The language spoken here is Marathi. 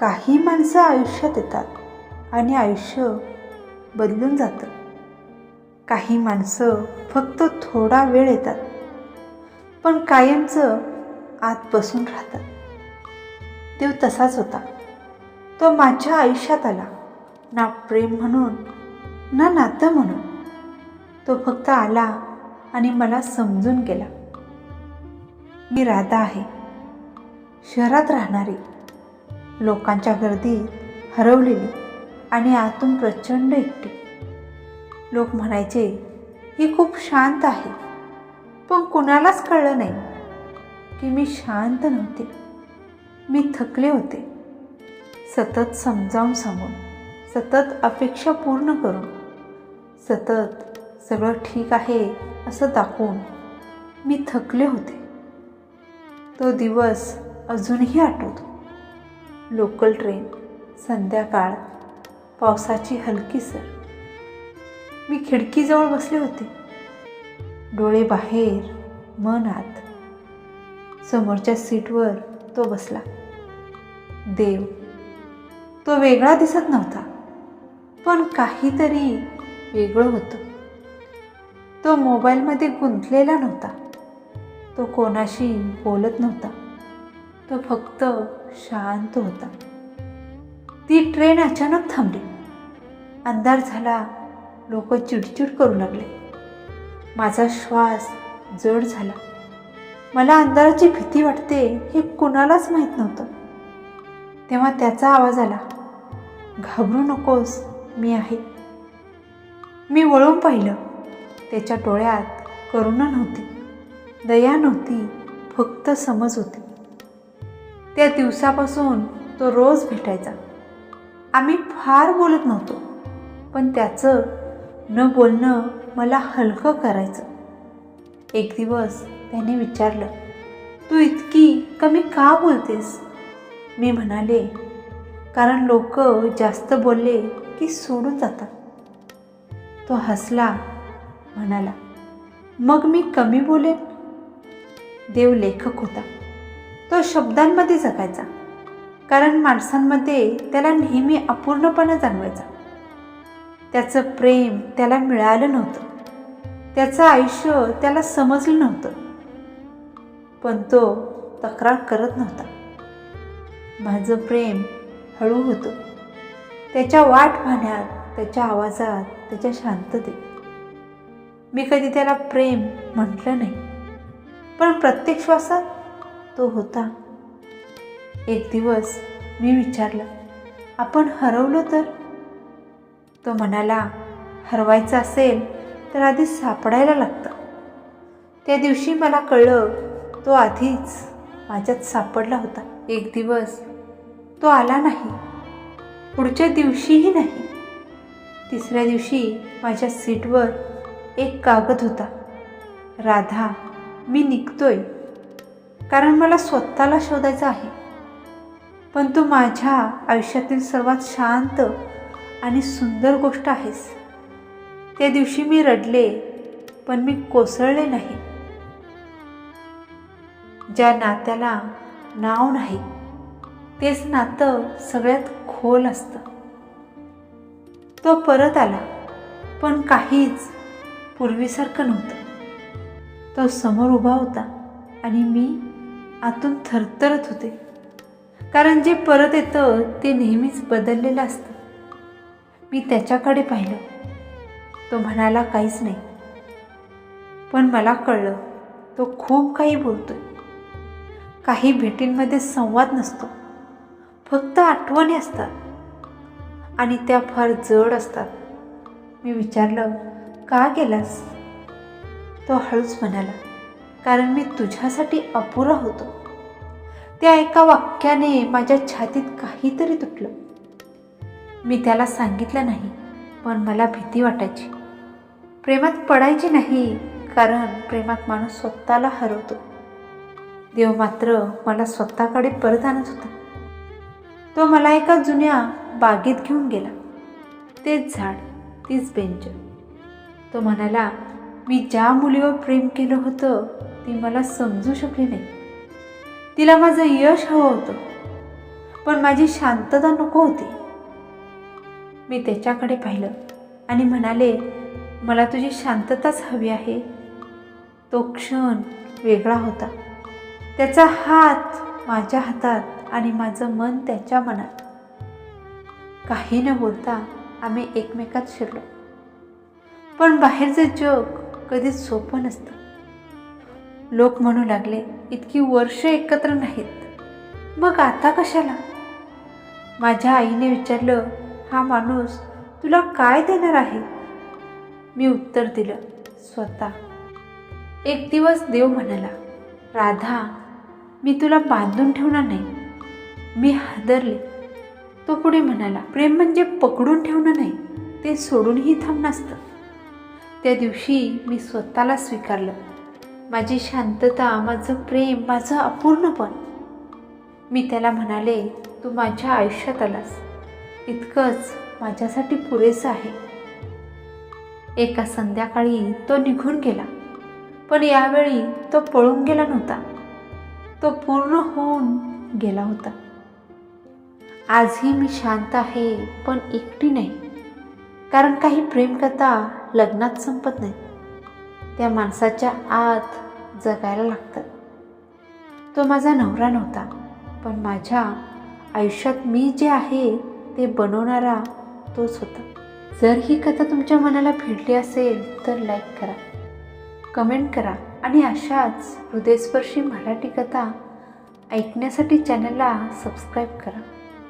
काही माणसं आयुष्यात येतात आणि आयुष्य बदलून जातं. काही माणसं फक्त थोडा वेळ येतात पण कायमचं आत बसून राहतात. देव तसाच होता. तो माझ्या आयुष्यात आला. ना प्रेम म्हणून ना नातं म्हणून. तो फक्त आला आणि मला समजून गेला. मी राधा आहे. शहरात राहणारी. लोकांच्या गर्दीत हरवलेली आणि आतून प्रचंड एकटी. लोक म्हणायचे ही खूप शांत आहे. पण कुणालाच कळलं नाही की मी शांत नव्हते. मी थकले होते. सतत समजावून सांगून सतत अपेक्षा पूर्ण करून सतत सगळं ठीक आहे असं दाखवून मी थकले होते. तो दिवस अजूनही आठवतो. लोकल ट्रेन संध्याकाळ पावसाची हलकी सर. मी खिडकीजवळ बसले होते. डोळे बाहेर मन आत. समोरच्या सीटवर तो बसला. देव तो वेगळा दिसत नव्हता पण काहीतरी वेगळं होतं. तो मोबाईलमध्ये गुंतलेला नव्हता. तो कोणाशी बोलत नव्हता. तो फक्त शांत होता. ती ट्रेन अचानक थांबली. अंधार झाला लोक चिडचिड करू लागले. माझा श्वास जड झाला. मला अंधाराची भीती वाटते हे कुणालाच माहीत नव्हतं. तेव्हा त्याचा आवाज आला घाबरू नकोस मी आहे. मी वळून पाहिलं. त्याच्या डोळ्यात करुणा नव्हती. दया नव्हती. फक्त समज होती. त्या दिवसापासून तो रोज भेटायचा. आम्ही फार बोलत नव्हतो पण त्याचं न बोलणं मला हलकं करायचं. एक दिवस त्याने विचारलं तू इतकी कमी का बोलतेस? मी म्हणाले कारण लोक जास्त बोलले की सोडून जातात. तो हसला म्हणाला मग मी कमी बोलेन? देव लेखक होता. तो शब्दांमध्ये जगायचा. कारण माणसांमध्ये त्याला नेहमी अपूर्णपणा जाणवायचा. त्याचं प्रेम त्याला मिळालं नव्हतं. त्याचं आयुष्य त्याला समजलं नव्हतं. पण तो तक्रार करत नव्हता. माझं प्रेम हळू होतं. त्याच्या वाट पाहण्यात त्याच्या आवाजात त्याच्या शांततेत. मी कधी त्याला प्रेम म्हटलं नाही. पण प्रत्येक श्वासात तो होता. एक दिवस मी विचारलं आपण हरवलो तर? तो म्हणाला हरवायचं असेल तर आधी सापडायला लागतं. त्या दिवशी मला कळलं तो आधीच माझ्यात सापडला होता. एक दिवस तो आला नाही. पुढच्या दिवशीही नाही. तिसऱ्या दिवशी माझ्या सीटवर एक कागद होता. राधा मी निघतोय. कारण मला स्वतःला शोधायचं आहे. पण तू माझ्या आयुष्यातील सर्वात शांत आणि सुंदर गोष्ट आहेस. त्या दिवशी मी रडले पण मी कोसळले नाही. ज्या नात्याला नाव नाही तेच नातं सगळ्यात खोल असतं. तो परत आला पण काहीच पूर्वीसारखं नव्हतं. तो समोर उभा होता आणि मी आतून थरथरत होते. कारण जे परत येतं ते नेहमीच बदललेलं असतं. मी त्याच्याकडे पाहिलं. तो म्हणाला काहीच नाही. पण मला कळलं तो खूप काही बोलतोय. काही भेटींमध्ये संवाद नसतो. फक्त आठवणी असतात. आणि त्या फार जड असतात. मी विचारलं का गेलास? तो हळूच म्हणाला कारण मी तुझ्यासाठी अपुरा होतो. त्या एका वाक्याने माझ्या छातीत काहीतरी तुटलं. मी त्याला सांगितलं नाही पण मला भीती वाटायची. प्रेमात पडायची नाही कारण प्रेमात माणूस स्वतःला हरवतो. देव मात्र मला स्वतःकडे परत आणत होता. तो मला एका जुन्या बागेत घेऊन गेला. तेच झाड तीच बेंच. तो म्हणाला मी ज्या मुलीवर प्रेम केलं होतं ती मला समजू शकली नाही. तिला माझं यश हवं होतं पण माझी शांतता नको होती. मी त्याच्याकडे पाहिलं आणि म्हणाले मला तुझी शांतताच हवी आहे. तो क्षण वेगळा होता. त्याचा हात माझ्या हातात आणि माझं मन त्याच्या मनात. काही न बोलता आम्ही एकमेकात शिरलो. पण बाहेरचं जग कधीच सोपं नसतं. लोक म्हणू लागले इतकी वर्ष एकत्र नाहीत. मग आता कशाला? माझ्या आईने विचारलं हा माणूस तुला काय देणार आहे? मी उत्तर दिलं स्वतः. एक दिवस देव म्हणाला राधा मी तुला बांधून ठेवणार नाही. मी हादरले. तो पुढे म्हणाला प्रेम म्हणजे पकडून ठेवणं नाही ते सोडूनही थांब नसतं त्या दिवशी मी स्वतःला स्वीकारलं. माझी शांतता माझं प्रेम माझं अपूर्णपण. मी त्याला म्हणाले तू माझ्या आयुष्यात आलास. इतकंच माझ्यासाठी पुरेसं आहे. एका संध्याकाळी तो निघून गेला. पण यावेळी तो पळून गेला नव्हता. तो पूर्ण होऊन गेला होता. आजही मी शांत आहे पण एकटी नाही. कारण काही प्रेमकथा लग्नात संपत नाही त्या माणसाच्या आत जगायला लागतात तो माझा नवरा नव्हता पण माझ्या आयुष्यात मी जे आहे ते बनवणारा तोच होता. जर ही कथा तुमच्या मनाला भिडली असेल तर लाईक करा कमेंट करा आणि अशाच हृदयस्पर्शी मराठी कथा ऐकण्यासाठी चॅनलला सबस्क्राईब करा.